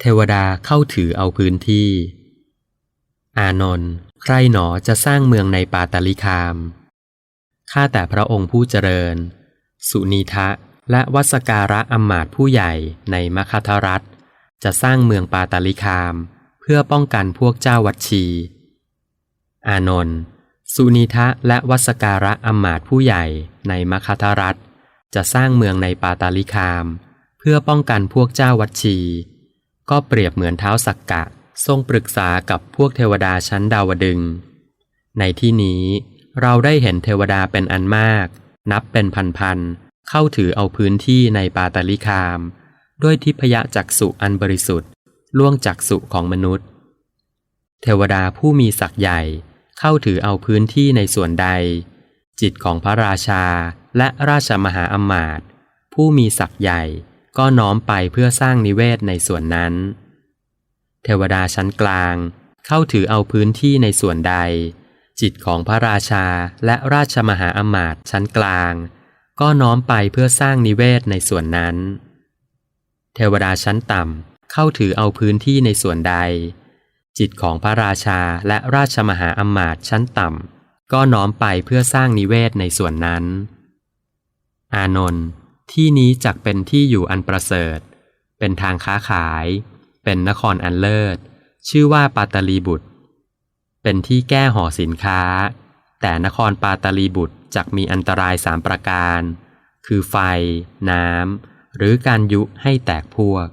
เทวดาเข้าถือเอาพื้นที่ อานนท์ใครหนอจะสร้างเมืองในปาตาลิคาม ข้าแต่พระองค์ผู้เจริญ สุนีทะและวัสการะอำมาตผู้ใหญ่ในมคธรัฐ จะสร้างเมืองปาตาลิคาม เพื่อป้องกันพวกเจ้าวัดชี อานนท์สุนีทะและวัสการะอำมาตผู้ใหญ่ในมคธรัฐ จะสร้างเมืองในปาตาลิคาม เพื่อป้องกันพวกเจ้าวัดชี ก็เปรียบเหมือนเท้าสักกะ ทรงปรึกษากับพวกเทวดาชั้นดาวดึง ในที่นี้เราได้เห็นเทวดาเป็นอันมาก นับเป็นพันๆเข้าถือเอาพื้นที่ในปาตาลิคาม ด้วยทิพยจักษุอันบริสุทธิ์ล่วงจักษุของมนุษย์ เทวดาผู้มีศักย์ใหญ่เข้าถือเอาพื้นที่ในส่วนใด จิตของพระราชาและราชมหาอมาตย์ผู้มีศักย์ใหญ่ ก็น้อมไปเพื่อสร้างนิเวศในส่วนนั้น เทวดาชั้นกลางเข้าถือเอาพื้นที่ในส่วนใด จิตของพระราชาและราชมหาอมาตย์ชั้นกลาง ก็น้อมไปเพื่อสร้างนิเวศในส่วนนั้น เทวดาชั้นต่ำเข้าถือเอาพื้นที่ในส่วนใด จิตของพระราชาและราชมหาอมาตย์ชั้นต่ำก็น้อมไปเพื่อสร้างนิเวศในส่วนนั้น อานนท์ ที่นี้จักเป็นที่อยู่อันประเสริฐ เป็นทางค้าขาย เป็นนครอันเลิศ ชื่อว่าปาตาลีบุตร เป็นที่แก้ห่อสินค้า แต่นครปาตาลีบุตรจักมีอันตรายสามประการ คือไฟ น้ำ หรือการยุให้แตกพวก